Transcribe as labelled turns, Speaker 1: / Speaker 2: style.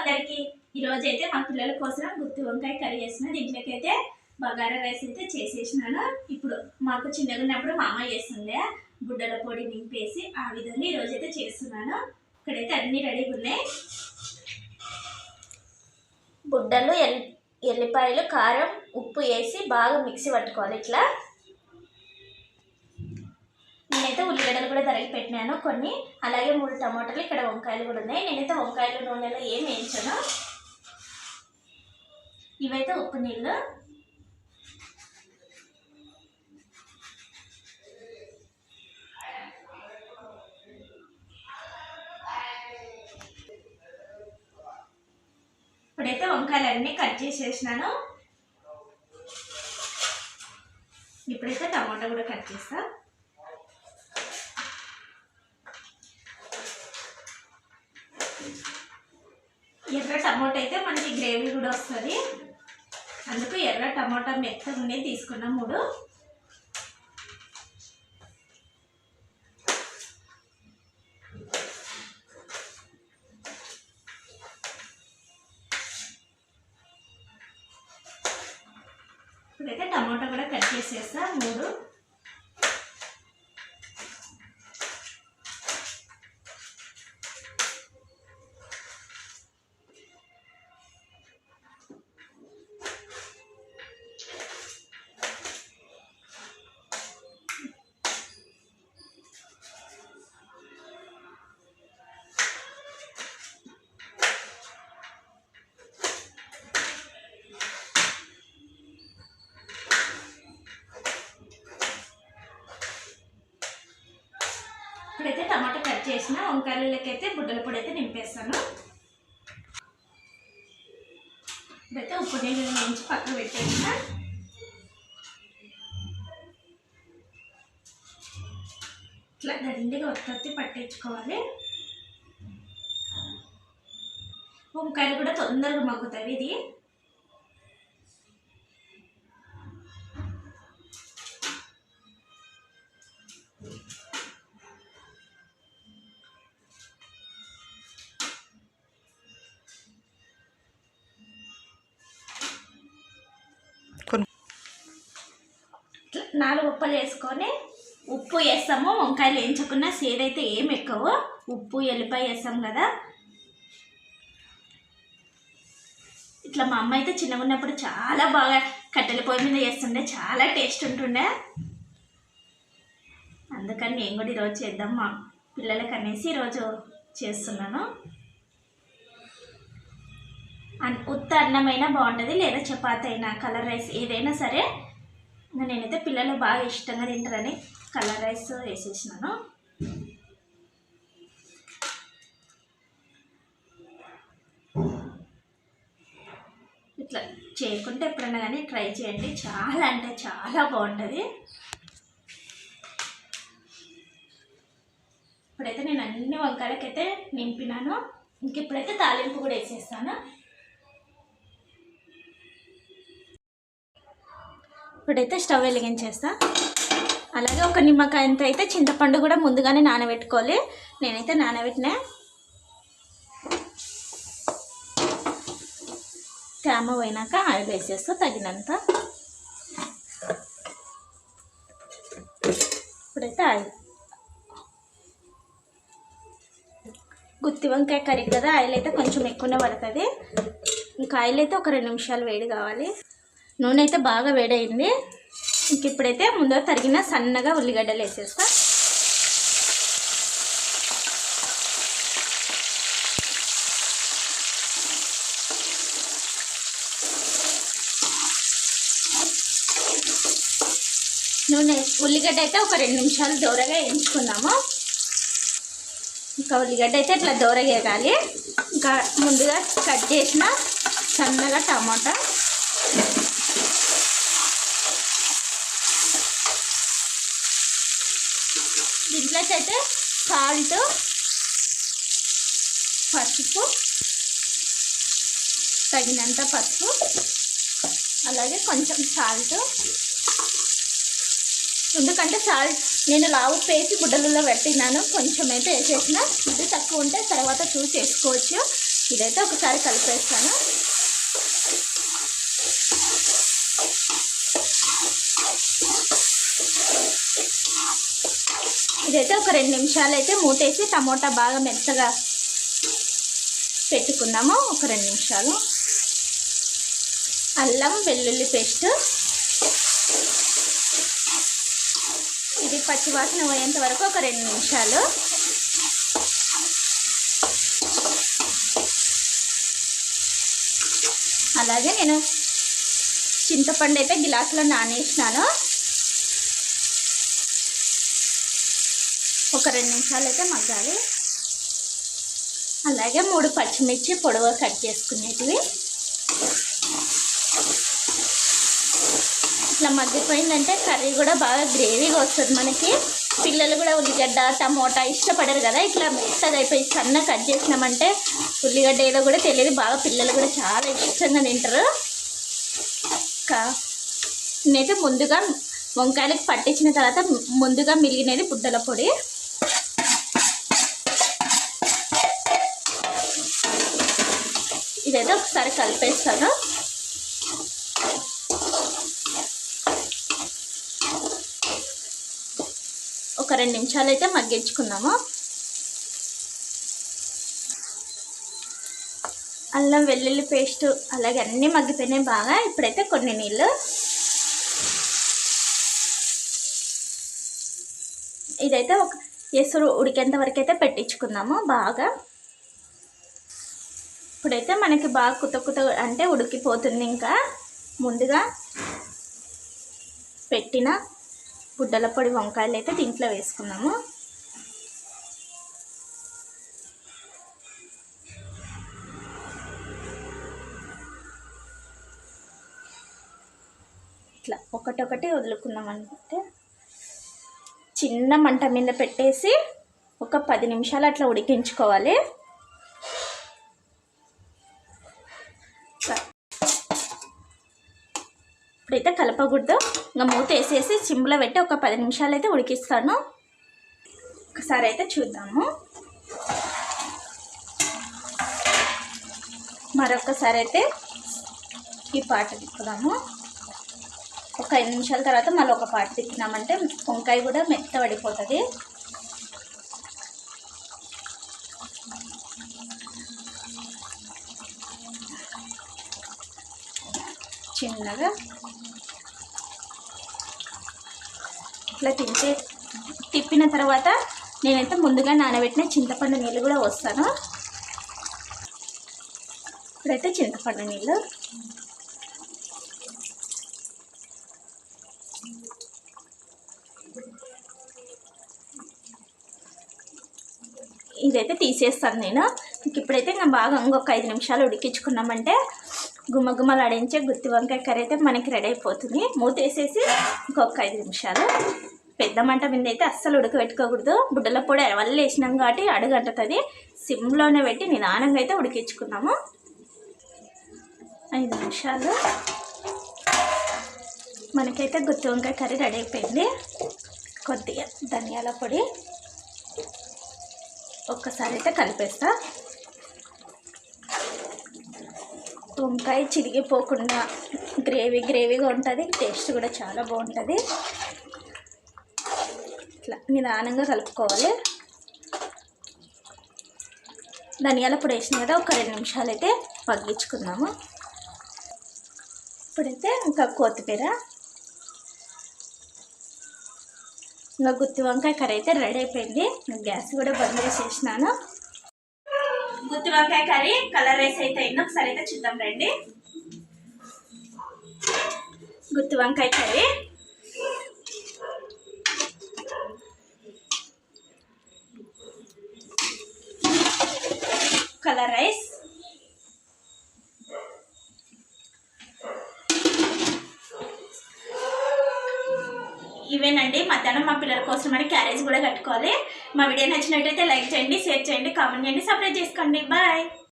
Speaker 1: అందరికి ఈరోజు అయితే మా పిల్లల కోసం గుత్తి వంకాయ కర్రీ చేసిన దీంట్లోకి అయితే బగారా రైస్ అయితే చేసేసినాను. ఇప్పుడు మాకు చిన్నగా ఉన్నప్పుడు మా అమ్మ చేస్తుండే బుడ్డల పొడి నింపేసి ఆ విధంగా ఈ అయితే చేస్తున్నాను. ఇక్కడైతే అన్ని రెడీగా ఉన్నాయి. బుడ్డలు ఎల్ ఎల్లిపాయలు కారం ఉప్పు వేసి బాగా మిక్సీ పట్టుకోవాలి ఇట్లా. నేనైతే ఉల్లిగడ్డలు కూడా తరిగి పెట్టినాను. కొన్ని అలాగే మూడు టమాటాలు ఇక్కడ వంకాయలు కూడా ఉన్నాయి. నేనైతే వంకాయలు నూనెలో ఏం వేయించాను. ఇవైతే ఉప్పు నీళ్ళు. ఇప్పుడైతే వంకాయలన్నీ కట్ చేసేసినాను. ఇప్పుడైతే టమాటా కూడా కట్ చేస్తా. ఎర్ర టమాటా అయితే మనకి గ్రేవీ కూడా వస్తుంది. అందుకు ఎర్ర టమాటా మెత్తగా ఉండేది తీసుకున్నాం మూడు. ఇప్పుడైతే టమాటా కూడా కట్ చేసేస్తా మూడు. వంకాయలకైతే బుడ్డల పొడి అయితే నింపేస్తాను. ఇప్పుడైతే ఉప్పు నీళ్ళు నుంచి పక్కన పెట్టేసిన ఇట్లా దండిగా ఒత్తి పట్టించుకోవాలి. వంకాయలు కూడా తొందరగా మగ్గుతాయి ఇది. నాలుగు ఉప్పలు వేసుకొని ఉప్పు వేస్తాము. వంకాయలు వేయించకుండా సేదైతే ఏం ఎక్కువ. ఉప్పు ఎల్లిపాయ వేస్తాం కదా. ఇట్లా మా అమ్మ అయితే చిన్నగా ఉన్నప్పుడు చాలా బాగా కట్టెల పొయ్యి మీద చేస్తుండే చాలా టేస్ట్ ఉంటుండే. అందుకని నేను కూడా ఈరోజు చేద్దాం మా పిల్లలకి అనేసి ఈరోజు చేస్తున్నాను. అన్- ఉత్త అన్నమైనా బాగుంటుంది లేదా చపాతి అయినా కలర్ రైస్ ఏదైనా సరే ఇంకా నేనైతే పిల్లలు బాగా ఇష్టంగా తింటారని కలర్ రైస్ వేసేసినాను. ఇట్లా చేయకుంటే ఎప్పుడన్నా కానీ ట్రై చేయండి. చాలా అంటే చాలా బాగుంటుంది. ఇప్పుడైతే నేను అన్ని వంకాయలకైతే నింపినాను. ఇంక ఇప్పుడైతే తాలింపు కూడా వేసేస్తాను. ఇప్పుడైతే స్టవ్ వెలిగించేస్తా. అలాగే ఒక నిమ్మకాయంత అయితే చింతపండు కూడా ముందుగానే నానబెట్టుకోవాలి. నేనైతే నానబెట్టినా. తేమ పోయినాక ఆయిల్ వేసేస్తా తగినంత. ఇప్పుడైతే ఆయిల్. గుత్తి వంకాయ కర్రీ కదా ఆయిల్ అయితే కొంచెం ఎక్కువనే పడుతుంది. ఇంకా ఆయిల్ అయితే ఒక రెండు నిమిషాలు వేడి కావాలి. నూనె అయితే బాగా వేడైంది. ఇంక ఇప్పుడైతే ముందుగా తరిగిన సన్నగా ఉల్లిగడ్డలు వేసేస్తా. నూనె ఉల్లిగడ్డ అయితే ఒక రెండు నిమిషాలు దూరగా వేయించుకుందాము ఇంకా ఉల్లిగడ్డ అయితే ఇట్లా దూరగా వేగాలి ఇంకా ముందుగా కట్ చేసిన సన్నగా టమాటా. దీంట్లోకి అయితే సాల్ట్ పసుపు తగినంత పసుపు అలాగే కొంచెం సాల్ట్. ఎందుకంటే సాల్ట్ నేను లావు పేసి గుడ్డలలో పెట్టినాను కొంచెం అయితే వేసేసిన ఇది తక్కువ ఉంటే తర్వాత చూసి వేసుకోవచ్చు ఇదైతే ఒకసారి కలిపేస్తాను. ఇదైతే ఒక రెండు నిమిషాలు అయితే మూతేసి టమోటా బాగా మెత్తగా పెట్టుకున్నాము. ఒక రెండు నిమిషాలు. అల్లం వెల్లుల్లి పేస్ట్. ఇది పచ్చివాసన పోయేంత వరకు ఒక రెండు నిమిషాలు. అలాగే నేను చింతపండు అయితే గిలాసులో నానేసినాను. ఒక రెండు నిమిషాలు అయితే మగ్గాలి. అలాగే మూడు పచ్చిమిర్చి పొడవు కట్ చేసుకునేటివి. ఇట్లా మగ్గిపోయిందంటే కర్రీ కూడా బాగా గ్రేవీగా వస్తుంది మనకి. పిల్లలు కూడా ఉల్లిగడ్డ టమోటా ఇష్టపడరు కదా ఇట్లా మెత్తగా అయిపోయి సన్న కట్ చేసినామంటే ఉల్లిగడ్డ ఏదో కూడా తెలియదు. బాగా పిల్లలు కూడా చాలా ఇష్టంగా తింటారు. ఇంకా నేనైతే ముందుగా వంకాయలకు పట్టించిన తర్వాత ముందుగా మిలిగినది బుడ్డల పొడి. ఇదైతే ఒకసారి కలిపేస్తాను? ఒక రెండు నిమిషాలు అయితే మగ్గించుకున్నాము అల్లం వెల్లుల్లి పేస్ట్ అలాగే అన్నీ మగ్గిపోయినాయి బాగా. ఇప్పుడైతే కొన్ని నీళ్ళు. ఇదైతే ఒక ఎసురు ఉడికేంత వరకు అయితే పెట్టించుకుందాము బాగా. ఇప్పుడైతే మనకి బాగా కుత కుత అంటే ఉడికిపోతుంది ఇంకా. ముందుగా పెట్టిన గుడ్డల పొడి వంకాయలు అయితే దీంట్లో వేసుకున్నాము ఇట్లా ఒకటొకటి వదులుకుందాం అంటే చిన్న మంట మీద పెట్టేసి ఒక పది నిమిషాలు అట్లా ఉడికించుకోవాలి. ఇప్పుడైతే కలపకూడదు. ఇంకా మూత వేసేసి సిమ్లో పెట్టి ఒక పది నిమిషాలు అయితే ఉడికిస్తాను. ఒకసారి అయితే చూద్దాము. మరొకసారి అయితే ఈ పాట తిప్పుదాము. ఒక ఐదు నిమిషాల తర్వాత మళ్ళీ ఒక పాట తిప్పినామంటే వంకాయ కూడా మెత్త పడిపోతుంది చిన్నగా ఇట్లా తింటే తిప్పిన తర్వాత నేనైతే ముందుగా నానబెట్టిన చింతపండు నీళ్ళు కూడా వస్తాను ఇప్పుడైతే చింతపండు నీళ్ళు. ఇదైతే తీసేస్తాను నేను. ఇప్పుడైతే ఇంకా బాగా ఇంకొక ఐదు నిమిషాలు ఉడికించుకున్నామంటే గుమ్మగుమ్మలాడించే గుత్తి వంకాయ కర్రీ అయితే మనకి రెడీ అయిపోతుంది. మూత వేసేసి ఇంకొక ఐదు నిమిషాలు. పెద్ద మంట మీద అయితే అస్సలు ఉడకబెట్టుకోకూడదు. బుడ్డల పొడి వల్ల వేసినాం కాబట్టి అడుగంటది సిమ్లోనే పెట్టి నిదానంగా అయితే ఉడికించుకున్నాము. ఐదు నిమిషాలు. మనకైతే గుత్తి వంకాయ కర్రీ రెడీ అయిపోయింది. కొద్దిగా ధనియాల పొడి. ఒక్కసారి అయితే కలిపేస్తా. వంకాయ చిరిగిపోకుండా గ్రేవీ గ్రేవీగా ఉంటుంది. టేస్ట్ కూడా చాలా బాగుంటుంది. ఇట్లా నిదానంగా కలుపుకోవాలి. ధనియాల పొడి వేసిన కదా ఒక రెండు నిమిషాలు అయితే మగ్గించుకుందాము. ఇప్పుడైతే ఇంకా కొత్తిమీర ఇంకా గుత్తి వంకాయ కర్రీ అయితే రెడీ అయిపోయింది. గ్యాస్ కూడా బంద్ చేసేసినాను. గుత్తి వంకాయ కర్రీ కలర్ రైస్ అయితే అయింది ఒకసారి అయితే చూద్దాం రండి. గుత్తి వంకాయ కర్రీ. Colour rice. ఇవేనండి మధ్యాహ్నం మా పిల్లల కోసం అని క్యారేజ్ కూడా కట్టుకోవాలి. మా వీడియో నచ్చినట్టయితే లైక్ చేయండి షేర్ చేయండి కామెంట్ చేయండి సబ్స్క్రైబ్ చేసుకోండి. బాయ్.